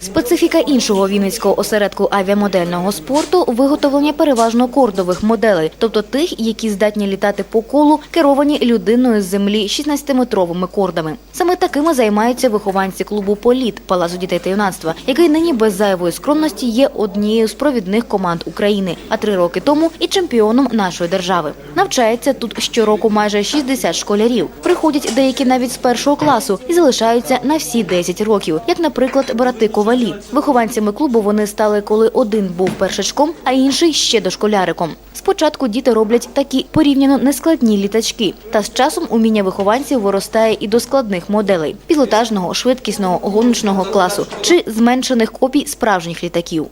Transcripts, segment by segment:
Специфіка іншого вінницького осередку авіамодельного спорту виготовлення переважно кордових моделей, тобто тих, які здатні літати по колу, керовані людиною з землі 16-метровими кордами. Саме такими займаються вихованці клубу Політ Палазу дітей та юнацтва, який нині без зайвої скромності є однією з провідних команд України, а три роки тому і чемпіоном нашої держави. Навчається тут щороку майже 60 школярів. Приходять деякі навіть з першого класу і залишаються на всі 10 років, як, наприклад, брати Ковалі. Вихованцями клубу вони стали, коли один був першачком, а інший ще дошколяриком. Спочатку діти роблять такі порівняно нескладні літачки, та з часом уміння вихованців виростає і до складних моделей пілотажного, швидкісного, гоночного класу чи зменшених копій справжніх літаків.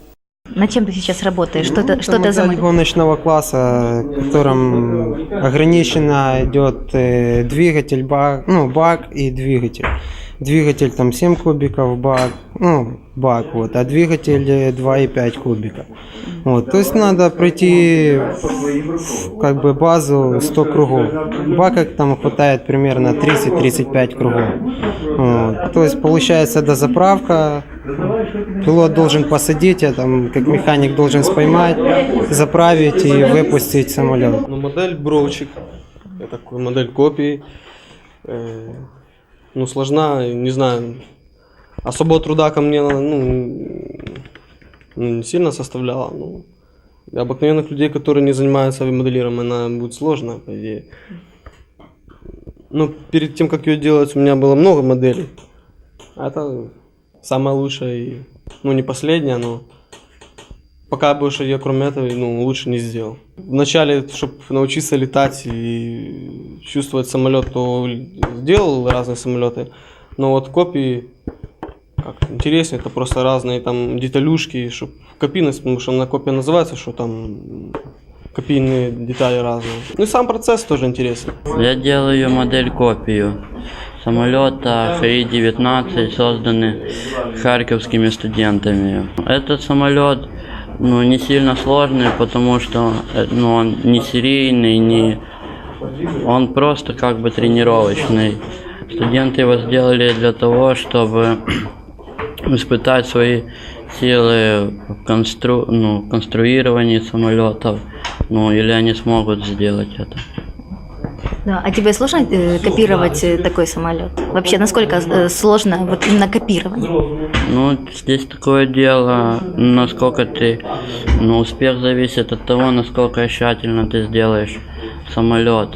На чем ты сейчас работаешь? Что ты, Ну, что это ты за модель гоночного класса, в котором ограниченно идет э, двигатель, бак, ну, бак и двигатель. Двигатель там 7 кубиков, бак, ну, бак, вот, а двигатель э, 2,5 кубика. Вот, то есть надо пройти как бы базу 100 кругов. Бака там хватает примерно 30-35 кругов. Вот, то есть получается дозаправка, Пилот должен посадить, а там как механик должен споймать, заправить и выпустить самолет. Ну, модель Бровчик. Это модель копии. Э, ну, сложна, не знаю. Особого труда ко мне ну, ну, не сильно составляла. Ну, для обыкновенных людей, которые не занимаются авиамоделированием, она будет сложная, по идее. Ну, перед тем, как ее делать, у меня было много моделей. А Это самая лучшая и, ну, не последняя, но пока больше я, кроме этого, ну, лучше не сделал. Вначале, чтобы научиться летать и чувствовать самолет, то сделал разные самолеты, но вот копии как интереснее, это просто разные там деталюшки, чтобы копийность, потому что она копия называется, что там копийные детали разные. Ну и сам процесс тоже интересен. Я делаю модель копию самолета Хри-19, созданный харьковскими студентами. Этот самолет ну, не сильно сложный, потому что э, ну, он не серийный, не... он просто как бы тренировочный. Студенты его сделали для того, чтобы испытать свои силы в констру... ну, конструировании самолетов, ну или они смогут сделать это. Да, а тебе сложно э, копировать э, такой самолет? Вообще, насколько э, сложно вот именно копирование? Ну, здесь такое дело, насколько ты, ну, успех зависит от того, насколько тщательно ты сделаешь самолет.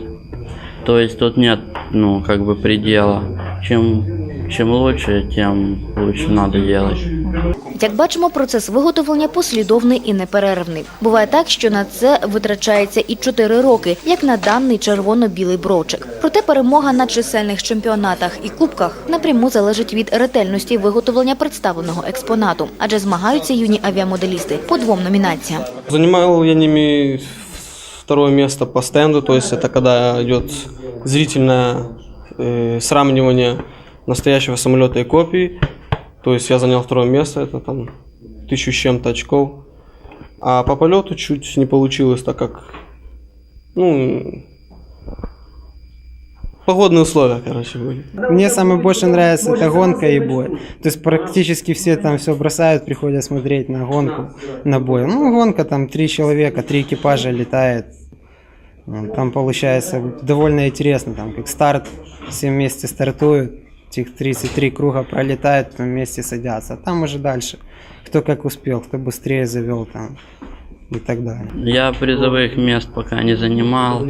То есть тут нет, ну, как бы предела. Чем, чем лучше, тем лучше надо делать. Як бачимо, процес виготовлення послідовний і неперервний. Буває так, що на це витрачається і 4 роки, як на даний червоно-білий бровчик. Проте перемога на чисельних чемпіонатах і кубках напряму залежить від ретельності виготовлення представленого експонату, адже змагаються юні авіамоделісти по двом номінаціям. Занимал я ними второе место по стенду, то есть это когда идет зрительное э, сравнивание настоящего самолета и копии. То есть я занял второе место, это там тысячу с чем-то очков. А по полету чуть не получилось, так как, ну, погодные условия, короче, были. Мне самое больше нравится это гонка и бой. То есть практически все там все бросают, приходят смотреть на гонку, на бой. Ну, гонка там три человека, три экипажа летает. Там получается довольно интересно, там как старт, все вместе стартуют, этих 33 круга пролетают, вместе садятся. А там уже дальше, кто как успел, кто быстрее завел там и так далее. Я призовых мест пока не занимал,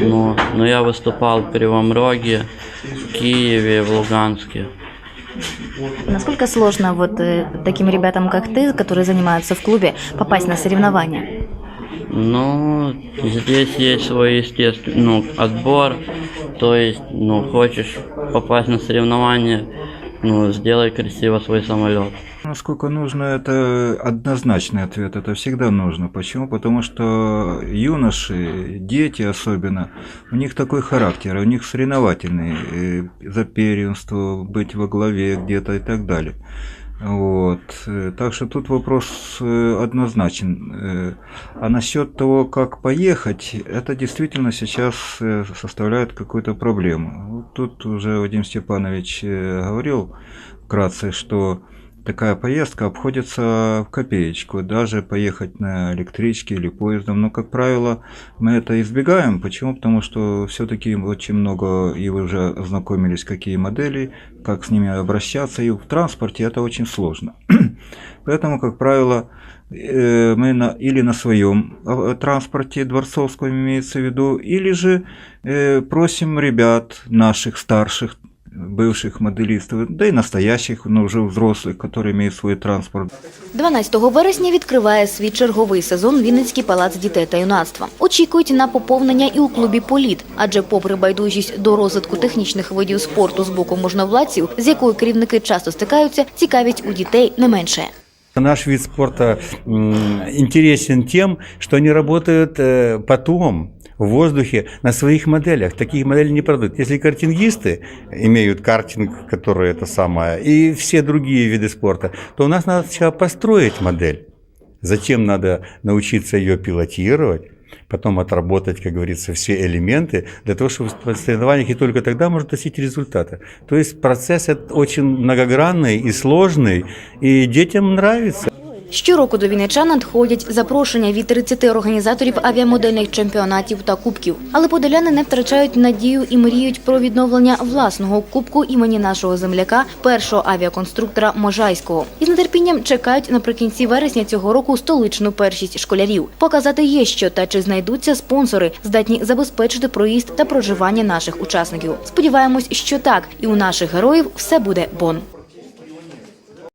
но, но я выступал в Кривом Роге, в Киеве, в Луганске. Насколько сложно вот э, таким ребятам, как ты, которые занимаются в клубе, попасть на соревнования? Ну, здесь есть свой естественный ну, отбор, то есть, ну, хочешь попасть на соревнования, ну, сделай красиво свой самолет. Насколько нужно, это однозначный ответ, это всегда нужно. Почему? Потому что юноши, дети особенно, у них такой характер, у них соревновательный, э, за первенство, быть во главе где-то и так далее. Вот. Так что тут вопрос э, однозначен. Э, А насчет того, как поехать, это действительно сейчас э, составляет какую-то проблему. Тут уже Вадим Степанович говорил вкратце, что такая поездка обходится в копеечку, даже поехать на электричке или поездом. Но, как правило, мы это избегаем. Почему? Потому что все-таки очень много, и вы уже ознакомились, какие модели, как с ними обращаться, и в транспорте это очень сложно. Поэтому, как правило, э, мы на, или на своем э, транспорте дворцовском имеется в виду, или же э, просим ребят наших старших бывших моделистов, да и настоящих, но вже взрослых, которые имеют свой транспорт. 12 вересня відкриває свій черговий сезон Вінницький палац дітей та юнацтва. Очікують на поповнення і у клубі Політ, адже попри байдужість до розвитку технічних видів спорту з боку можновладців, з якою керівники часто стикаються, цікавість у дітей не менше. Наш вид спорта м, интересен тем, что они работают э, потом В воздухе на своих моделях. Таких моделей не продают. Если картингисты имеют картинг, который это самое, и все другие виды спорта, то у нас надо сначала построить модель. Затем надо научиться ее пилотировать, потом отработать, как говорится, все элементы для того, чтобы в соревнованиях и только тогда можно достичь результата. То есть процесс очень многогранный и сложный, и детям нравится. Щороку до Вінничан надходять запрошення від 30 організаторів авіамодельних чемпіонатів та кубків. Але подоляни не втрачають надію і мріють про відновлення власного кубку імені нашого земляка, першого авіаконструктора Можайського. І з нетерпінням чекають наприкінці вересня цього року столичну першість школярів. Показати є що та чи знайдуться спонсори, здатні забезпечити проїзд та проживання наших учасників. Сподіваємось, що так, і у наших героїв все буде бон.